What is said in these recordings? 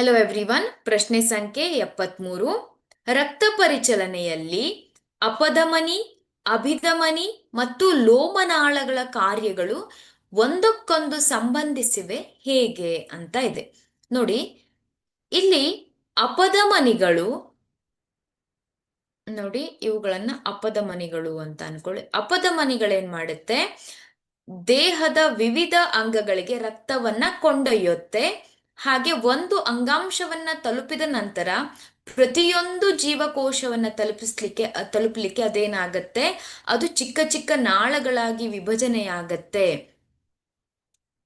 Hello everyone ಪ್ರಶ್ನೆ ಸಂಖ್ಯೆ ಎಪ್ಪತ್ಮೂರು. ರಕ್ತ ಪರಿಚಲನೆಯಲ್ಲಿ ಅಪಧಮನಿ, ಅಭಿಧಮನಿ ಮತ್ತು ಲೋಮನಾಳಗಳ ಕಾರ್ಯಗಳು ಒಂದಕ್ಕೊಂದು ಸಂಬಂಧಿಸಿವೆ ಹೇಗೆ ಅಂತ ಇದೆ. ನೋಡಿ, ಇಲ್ಲಿ ಅಪಧಮನಿಗಳು, ನೋಡಿ ಇವುಗಳನ್ನ ಅಪಧಮನಿಗಳು ಅಂತ ಅನ್ಕೊಳ್ಳಿ. ಅಪಧಮನಿಗಳೇನ್ ಮಾಡುತ್ತೆ? ದೇಹದ ವಿವಿಧ ಅಂಗಗಳಿಗೆ ರಕ್ತವನ್ನ ಕೊಂಡೊಯ್ಯುತ್ತೆ. ಹಾಗೆ ಒಂದು ಅಂಗಾಂಶವನ್ನ ತಲುಪಿದ ನಂತರ ಪ್ರತಿಯೊಂದು ಜೀವಕೋಶವನ್ನ ತಲುಪಿಸ್ಲಿಕ್ಕೆ, ತಲುಪಲಿಕ್ಕೆ ಅದೇನಾಗತ್ತೆ? ಅದು ಚಿಕ್ಕ ಚಿಕ್ಕ ನಾಳಗಳಾಗಿ ವಿಭಜನೆಯಾಗತ್ತೆ.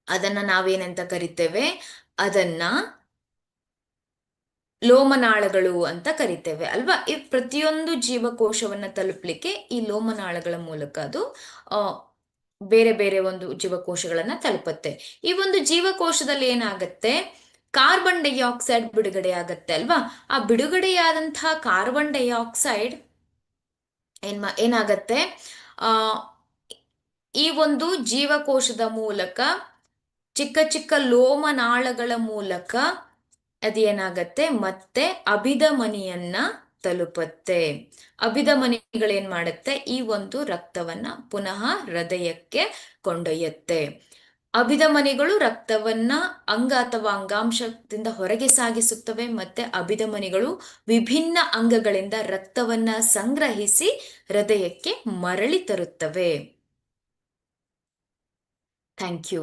ಅದನ್ನ ನಾವೇನಂತ ಕರಿತೇವೆ? ಅದನ್ನ ಲೋಮನಾಳಗಳು ಅಂತ ಕರಿತೇವೆ, ಅಲ್ವಾ? ಈ ಪ್ರತಿಯೊಂದು ಜೀವಕೋಶವನ್ನ ತಲುಪಲಿಕ್ಕೆ ಈ ಲೋಮನಾಳಗಳ ಮೂಲಕ ಅದು ಬೇರೆ ಬೇರೆ ಒಂದು ಜೀವಕೋಶಗಳನ್ನ ತಲುಪತ್ತೆ. ಈ ಒಂದು ಜೀವಕೋಶದಲ್ಲಿ ಏನಾಗತ್ತೆ? ಕಾರ್ಬನ್ ಡೈಆಕ್ಸೈಡ್ ಬಿಡುಗಡೆ ಆಗತ್ತೆ ಅಲ್ವಾ? ಆ ಬಿಡುಗಡೆಯಾದಂತಹ ಕಾರ್ಬನ್ ಡೈಆಕ್ಸೈಡ್ ಏನ್ ಏನಾಗತ್ತೆ? ಆ, ಈ ಒಂದು ಜೀವಕೋಶದ ಮೂಲಕ, ಚಿಕ್ಕ ಚಿಕ್ಕ ಲೋಮನಾಳಗಳ ಮೂಲಕ ಅದೇನಾಗತ್ತೆ? ಮತ್ತೆ ಅಭಿಧಮನಿಯನ್ನ ತಲುಪತ್ತೆ. ಅಭಿಧಮನಿಗಳೇನ್ ಮಾಡುತ್ತೆ? ಈ ಒಂದು ರಕ್ತವನ್ನ ಪುನಃ ಹೃದಯಕ್ಕೆ ಕೊಂಡೊಯ್ಯತ್ತೆ. ಅಭಿಧಮನಿಗಳು ರಕ್ತವನ್ನ ಅಂಗ ಅಥವಾ ಅಂಗಾಂಶದಿಂದ ಹೊರಗೆ ಸಾಗಿಸುತ್ತವೆ, ಮತ್ತೆ ಅಭಿಧಮನಿಗಳು ವಿಭಿನ್ನ ಅಂಗಗಳಿಂದ ರಕ್ತವನ್ನ ಸಂಗ್ರಹಿಸಿ ಹೃದಯಕ್ಕೆ ಮರಳಿ ತರುತ್ತವೆ. Thank you